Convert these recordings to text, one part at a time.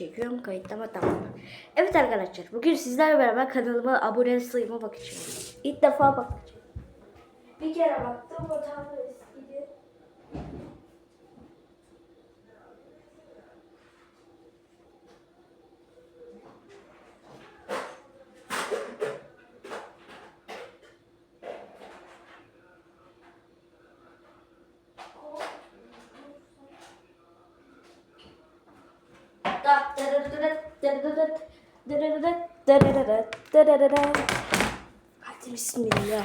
çekiyorum. Kayıtlama tamam. Evet arkadaşlar. Bugün sizlerle beraber kanalıma abone sayıma bakacağım. İlk defa bakacağım. Bir kere baktım. O tam da eskiydi. Hadi bismillah.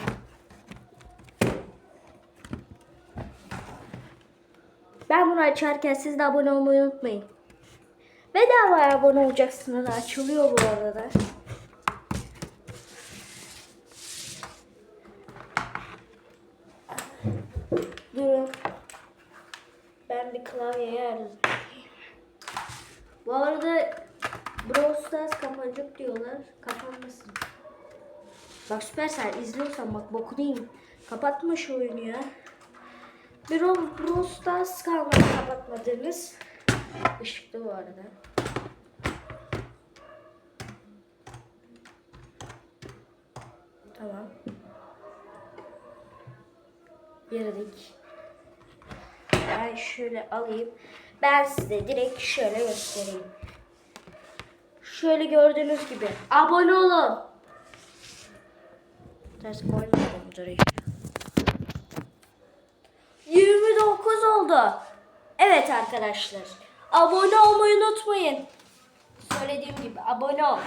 Ben bunu açarken siz de abone olmayı unutmayın. Bedava abone olacaksınız. Açılıyor bu arada. Durun. Ben bir klavyeye arızım. Bu arada Brawl Stars kapanacak diyorlar. Kapanmasın. Bak Supercell izliyorsan bak bokunu yiyeyim. Kapatma şu oyunu ya. Bir o Brawl Stars kalmadı kapatmadığınız. Işıklı bu arada. Tamam. Girdik. Ben şöyle alayım. Ben size direkt şöyle göstereyim. Şöyle gördüğünüz gibi abone olun. Ters koymadım durayım. 29 oldu. Evet arkadaşlar. Abone olmayı unutmayın. Söylediğim gibi abone ol.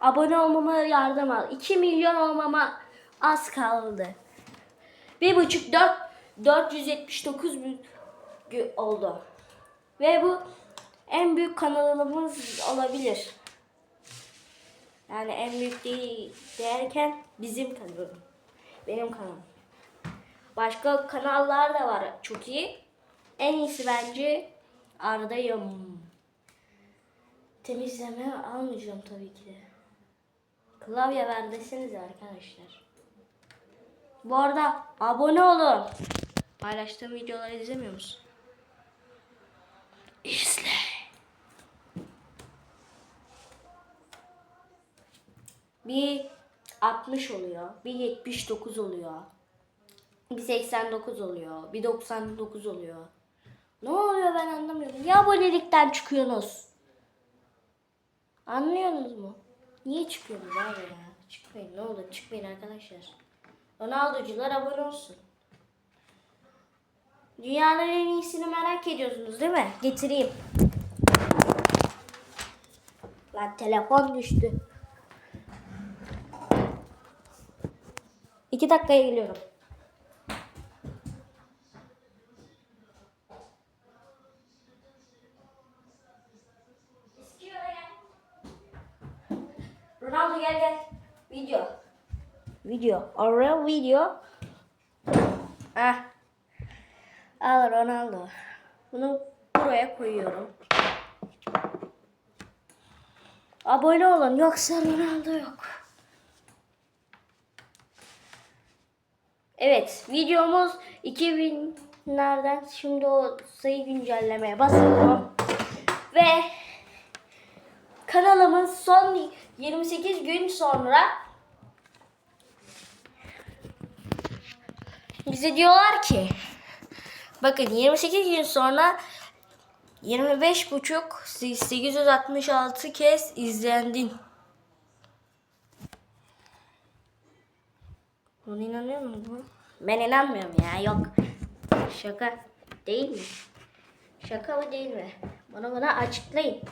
Abone olmama yardım al. 2 milyon olmama az kaldı. Bir buçuk dört 479 bin oldu. Ve bu en büyük kanalımız olabilir. Yani en büyük değil derken bizim kanalım. Benim kanalım. Başka kanallar da var çok iyi. En iyisi bence Arda'yım. Temizleme almayacağım tabii ki de. Klavye ver desenize arkadaşlar. Bu arada abone olun. Paylaştığım videoları izlemiyor musun? İzle. Bir 60 oluyor. Bir 79 oluyor. Bir 89 oluyor. Bir 99 oluyor. Ne oluyor ben anlamıyorum. Ya abonelikten çıkıyorsunuz? Anlıyorsunuz mu? Niye çıkıyorsunuz abi ya? Çıkmayın ne olur çıkmayın arkadaşlar. Ronaldo'cular abone olsun. Dünyanın en iyisini merak ediyorsunuz değil mi? Getireyim. Lan telefon düştü. İki dakikaya geliyorum. Ronaldo gel gel. Video. Video. Oraya video. Ah. Al Ronaldo. Bunu buraya koyuyorum. Abone olun yoksa Ronaldo yok. Evet videomuz 2000'lerden şimdi o sayı güncellemeye basıyorum. Ve kanalımın son 28 gün sonra bize diyorlar ki bakın 28 gün sonra 25 buçuk 866 kez izlendin. Buna inanıyor musun? Ben inanmıyorum ya yok. Şaka değil mi? Şaka mı değil mi? Bana bana açıklayın.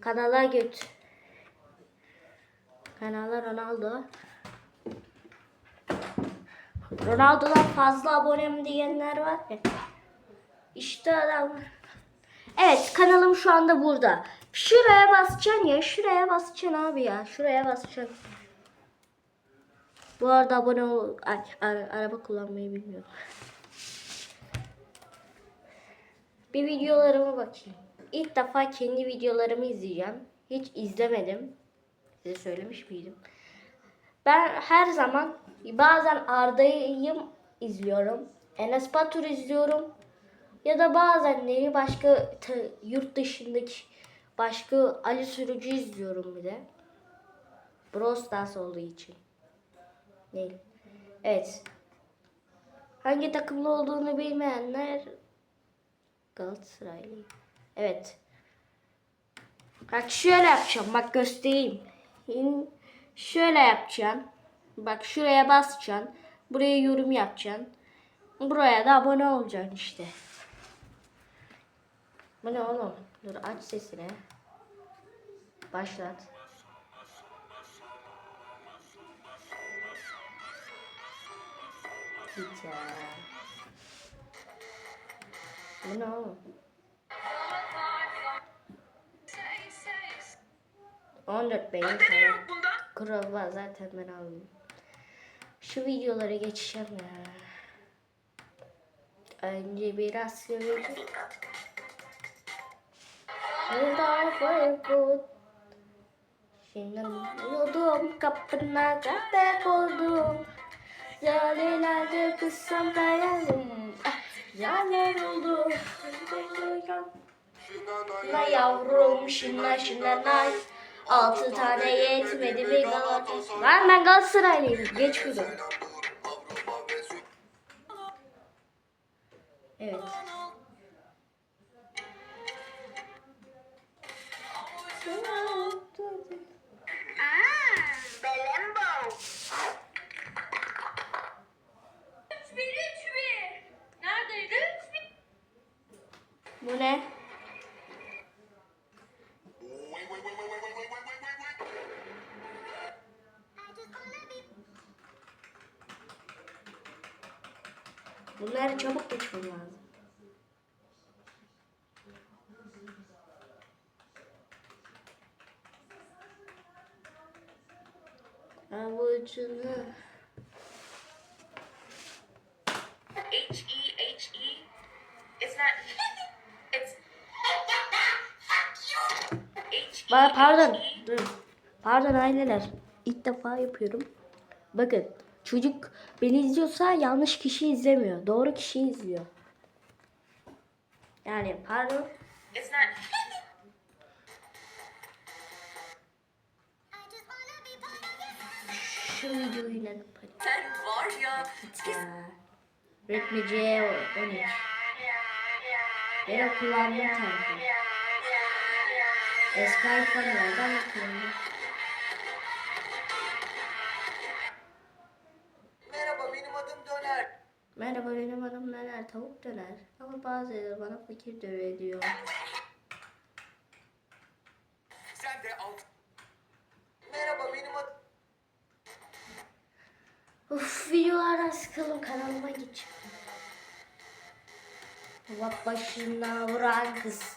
Kanala göt. Kanala Ronaldo. Ronaldo'dan fazla abonem diyenler var ya. İşte adam. Evet kanalım şu anda burada. Şuraya basacaksın ya. Şuraya basacaksın abi ya. Şuraya basacaksın. Bu arada abone ol. Ay, ara- araba kullanmayı bilmiyorum. Bir videolarıma bakayım. İlk defa kendi videolarımı izleyeceğim. Hiç izlemedim. Size söylemiş miydim? Ben her zaman bazen Arda'yı izliyorum. Enes Batur izliyorum. Ya da bazenleri başka ta- yurt dışındaki başka Ali Sürücü izliyorum bir de. Brawl olduğu için. Değil. Evet. Hangi takımlı olduğunu bilmeyenler Galatasaraylı. Evet. Bak şöyle yapacağım. Bak göstereyim. Şöyle yapacaksın. Bak şuraya basacaksın. Buraya yorum yapacaksın. Buraya da abone olacaksın işte. Bu ne oğlum? Dur aç sesini. Başlat. Ya. Bu ne oğlum? 14 beyin falan. Zaten ben aldım. Şu videolara geçeceğim ya. Önce biraz söyleyeceğim. Şimdi yudum kapına kadar koydum. Yalelerde kıssam dayandım. Ah, Yaler oldu. Na yavrum şuna şuna nay. Altı tane yetmedi mi Galatasaray? Lan ben Galatasaraylıyım. Geç bunu. Evet. Avucunu. H E H E. It's not. It's. H E Pardon. H E. Dur. Pardon aileler. İlk defa yapıyorum. Bakın çocuk beni izliyorsa yanlış kişi izlemiyor. Doğru kişi izliyor. Yani pardon. It's not. Şu videoyu ne yapayım? Sen var ya. Redmi C13. Ben kullandığım telefon. Eski iPhone'lardan bakıyorum. Merhaba benim adım Döner. Merhaba benim adım Tavuk Döner. Ama bazıları bana fakir döner diyor. Sen de alt. Merhaba benim adım... Uf videolardan sıkıldım kanalıma gideceğim. Bak başına vuran kız.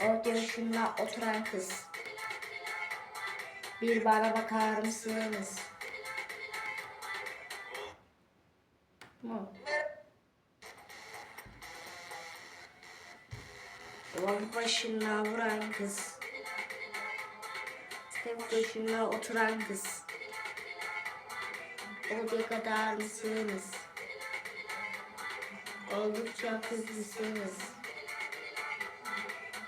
Orta başına oturan kız. Bir bana bakar mısınız? Mu? Bak başına vuran kız. Tek başına oturan kız. Oraya kadar mısınız? Oldukça kızlısınız.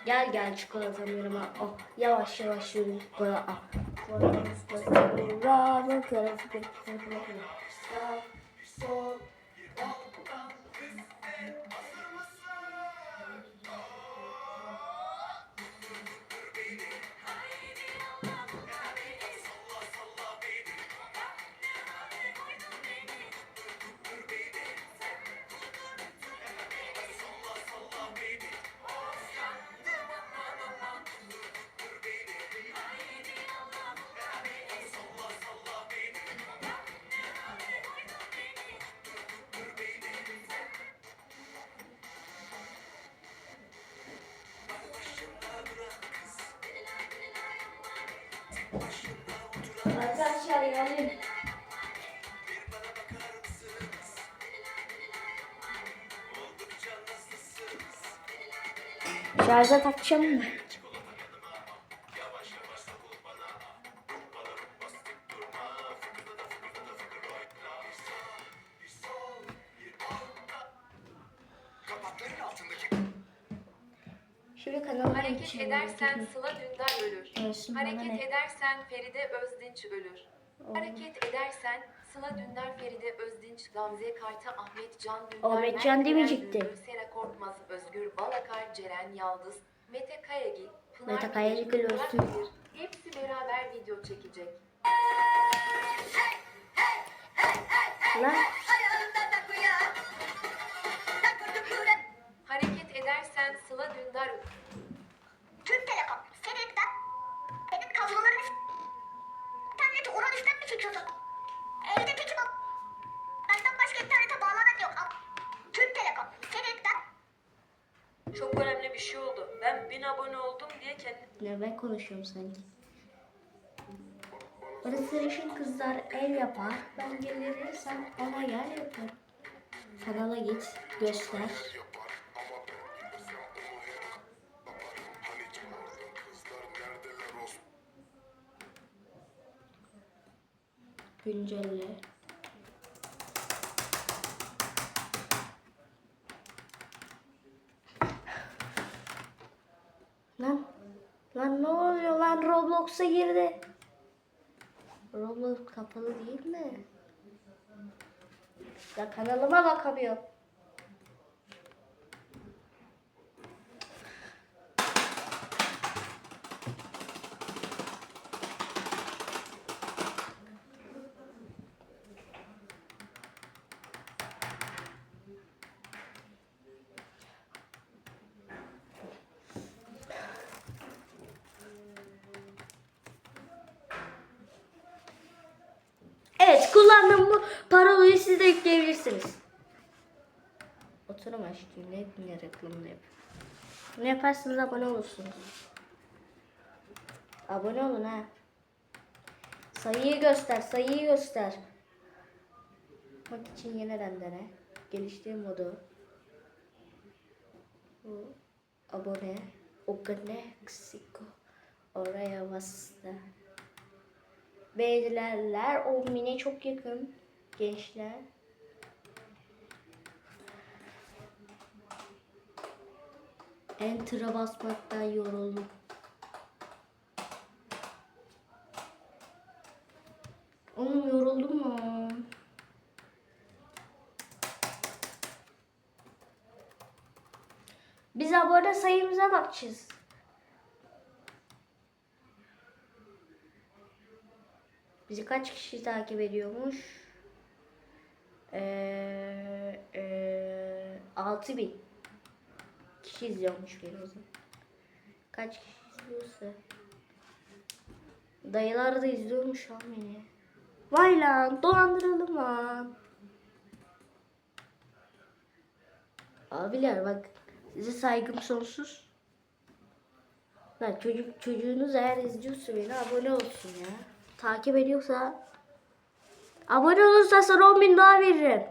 Gel gel çikolatam yanıma. Oh, yavaş yavaş yürü. Kola al. bari alayım. Şarja takacağım mı? Hareket edersen Sıla Dündar ölür. Hareket edersen Feride Özdinç ölür. Hareket edersen Sıla Dündar, Feride Özdinç, Gamze Karta, Ahmet Can Dündar, Ahmet Can demeyecekti. Sera Korkmaz, Özgür Balakar, Ceren Yaldız, Mete Kayagil, Pınar Mete Kayagil. Bilir. Hepsi beraber video çekecek. Lan Hareket edersen Sıla Dündar Türk Telekom. Uranüs'ten mi çekiyorsun? Evde peki bak. Benden başka internete bağlanan yok. Al. Türk Telekom. Senin ben Çok önemli bir şey oldu. Ben bin abone oldum diye kendim ne ben konuşuyorum sanki. Bana sarışın kızlar ev yapar. Ben gelirsem ona yer yapar. Kanala git göster. Güncelle. Lan, lan ne oluyor lan Roblox'a girdi. Roblox kapalı değil mi? Ya kanalıma bakamıyorum. Siz de yükleyebilirsiniz. Oturum aşkım ne ne reklamını yap. Ne yaparsınız abone olursunuz. Abone olun ha. Sayıyı göster, sayıyı göster. Bak için yeniden dene. Geliştirme modu. Bu abone. Ogane Ksiko. Oraya bastı. Beğenilerler 10 bine çok yakın gençler. Enter'a basmaktan yoruldum. Oğlum yoruldum mu? Biz abone sayımıza bakacağız. Bizi kaç kişi takip ediyormuş? Ee, ee, 6000 kişi izliyormuş beni o. Kaç kişi izliyorsa. Dayılar da izliyormuş lan beni. Vay lan dolandırıldım lan. Abiler bak size saygım sonsuz. Lan çocuk çocuğunuz eğer izliyorsa beni abone olsun ya. Takip ediyorsa abone olursa sana 10 bin daha veririm.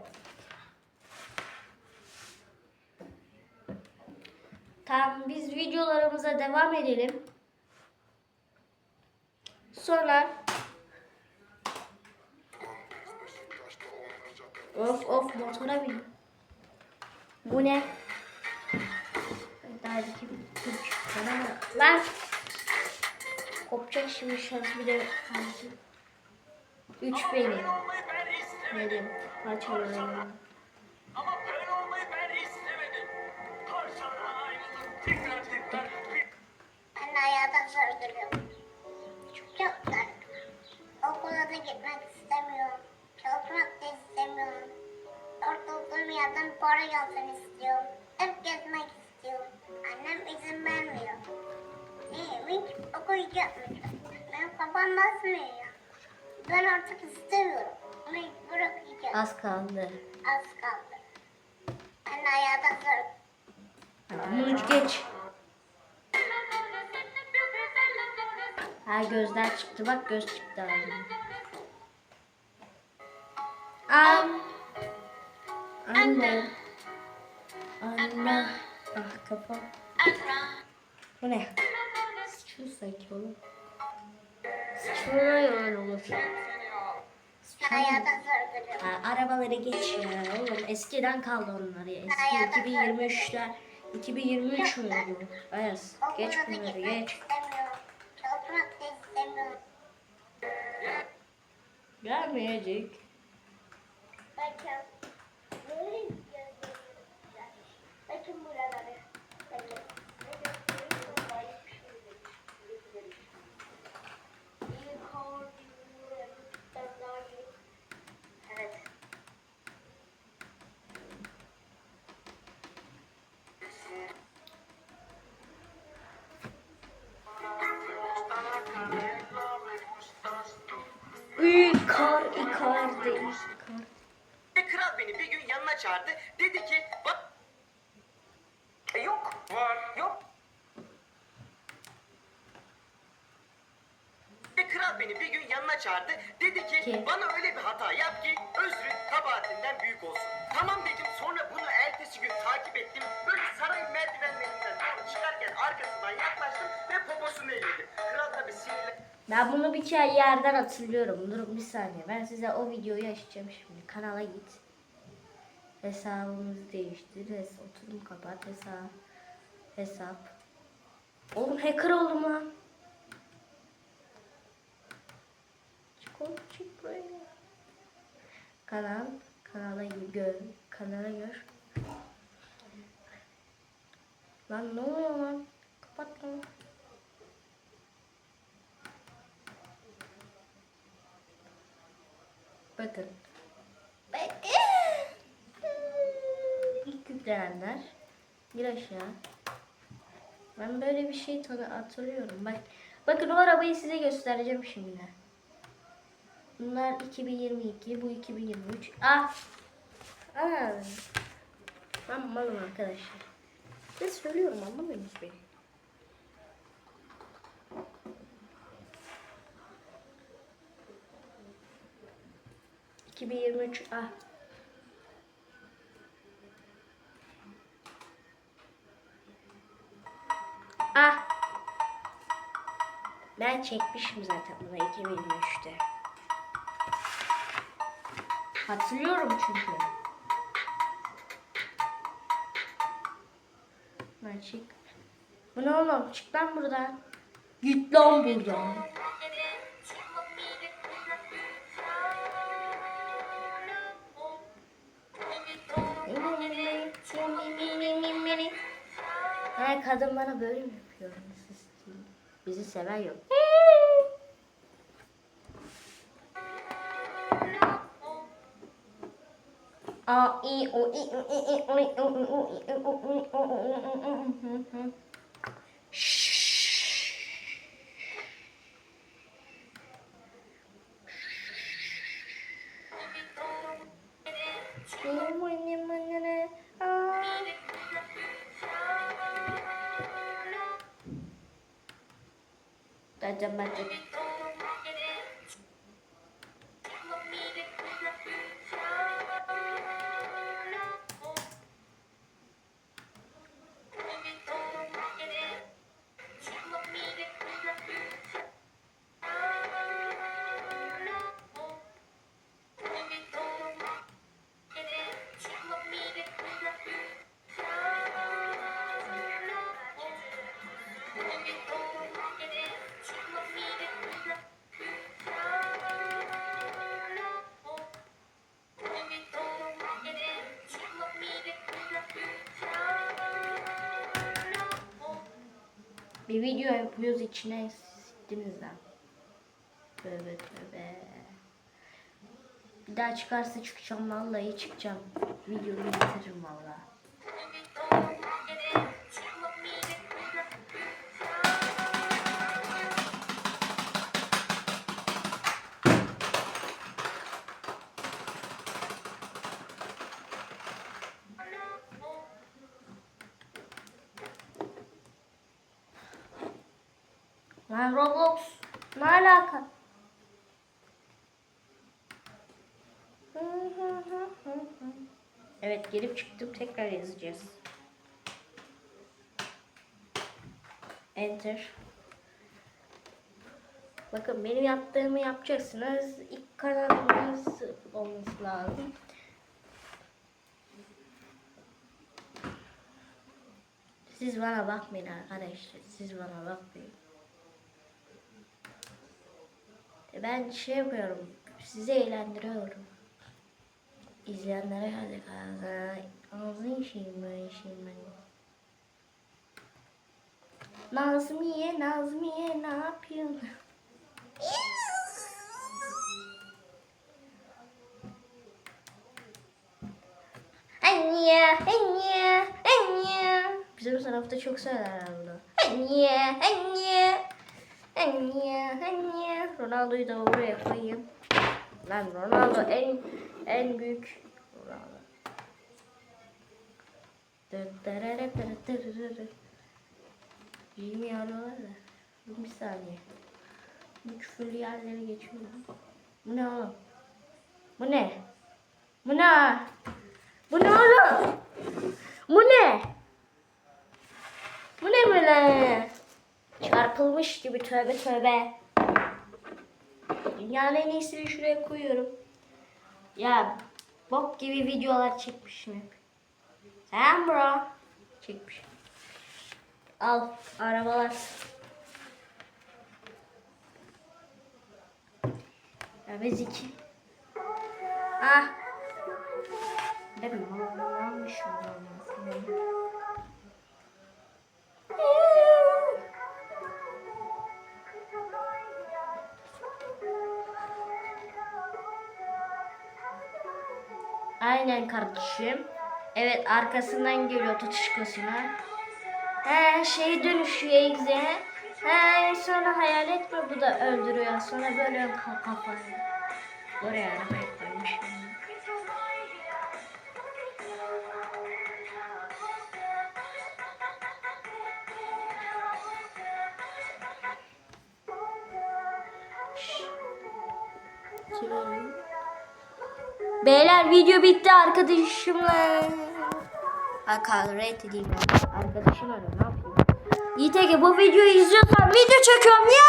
Tamam biz videolarımıza devam edelim. Sonra Of of motora bin. Bu ne? Daha bak. Lan. Kopacak şimdi şans bir de. Üç benim. Böyle olmayı ben istemedim. Ne diyeyim? Parçalarım. Ama böyle olmayı ben istemedim. Parçalara ayrılıp tekrar tekrar bir Ben hayata zor duruyorum. Çok zor. Okula da gitmek istemiyorum. Çalışmak da istemiyorum. Ortaokulum yerden para gelsin istiyorum. Hep gezmek istiyorum. Annem izin vermiyor. İyiyim hiç okuyacakmayacağım. Benim kafam basmıyor. Ben artık istemiyorum. Mecbur okuyacağım. Az kaldı. Az kaldı. Ben zor. Bunu geç. Ha gözler çıktı bak göz çıktı abi. Am. Anne. Anne. Ah kafam. Bu ne? Sıçıyor sanki oğlum. Sıçıyor öyle olur. Hayata. Ha, arabaları geç ya oğlum. Eskiden kaldı onlar ya. Eski 2023'ler. 2023 mü bu? Ayaz. Geç bunları geç. Gelmeyecek. Çağırdı. Dedi ki Kim? bana öyle bir hata yap ki özrün kabahatinden büyük olsun. Tamam dedim sonra bunu ertesi gün takip ettim. Böyle saray merdivenlerinden doğru çıkarken arkasından yaklaştım ve poposunu elledim. Kral tabi sinirle Ben bunu bir kere yerden hatırlıyorum. Durun bir saniye. Ben size o videoyu açacağım şimdi. Kanala git. Hesabımızı değiştir. Hes oturum kapat. Hesap. Hesap. Oğlum hacker oldum lan. Çık buraya. Kanal. Kanala gör. Kanala gör. Lan ne oluyor lan? Kapat lan. Bakın. İlk yüklenenler. Bir aşağı. Ben böyle bir şey hatırlıyorum. Bak, bakın o arabayı size göstereceğim şimdi. Bunlar 2022, bu 2023. Ah! Ben malım arkadaşlar. Size söylüyorum anlamıyorsunuz beni. ...2023... Ah... Ah! Ben çekmişim zaten bunu 2023'te. Hatırlıyorum çünkü. Ben çık. Bu ne oğlum? Çık lan buradan. Git lan buradan. Ha, kadın bana böyle mi yapıyor? Bizi seven yok. A i o i o i i o i o i o i o i o i Dacam bacam. Bir video yapıyoruz içine siktiniz lan. Tövbe tövbe. Bir daha çıkarsa çıkacağım vallahi çıkacağım. Videoyu bitiririm vallahi. Evet girip çıktım tekrar yazacağız. Enter. Bakın benim yaptığımı yapacaksınız. İlk kanalımız olması lazım. Siz bana bakmayın arkadaşlar. Siz bana bakmayın. Ben şey yapıyorum. Sizi eğlendiriyorum. İzleyenlere hadi kanka. Ağzını işeyim böyle işeyim ben. Nazmiye, Nazmiye ne yapıyorsun? Anne, anne, anne. Bizim sınıfta çok söylerler bunu. Anne, anne, anne, anne. Ronaldo'yu da buraya koyayım. Lan Ronaldo en en büyük Ronaldo. Yirmi arıyorlar da. Bir saniye. Bu küfürlü yerleri geçiyorum. Bu ne oğlum? Bu ne? Bu ne? Bu ne oğlum? Bu ne? Bu ne böyle? Çarpılmış gibi tövbe tövbe. Dünyanın en iyisini şuraya koyuyorum. Ya bok gibi videolar çekmişim hep. Sen bro. Çekmişim. Al arabalar. Ya biz iki. Ah. Ben ne almışım Aynen kardeşim. Evet arkasından geliyor tutuşkosuna. He şey dönüşüyor egze. He sonra hayal etme bu da öldürüyor. Sonra böyle ka- kafayı. Oraya arabayı koymuş. Beyler video bitti arkadaşımla. Hakan red edeyim ben. Arkadaşım arıyor ne yapıyor? Yiğit Ege bu videoyu izliyorsan video çekiyorum niye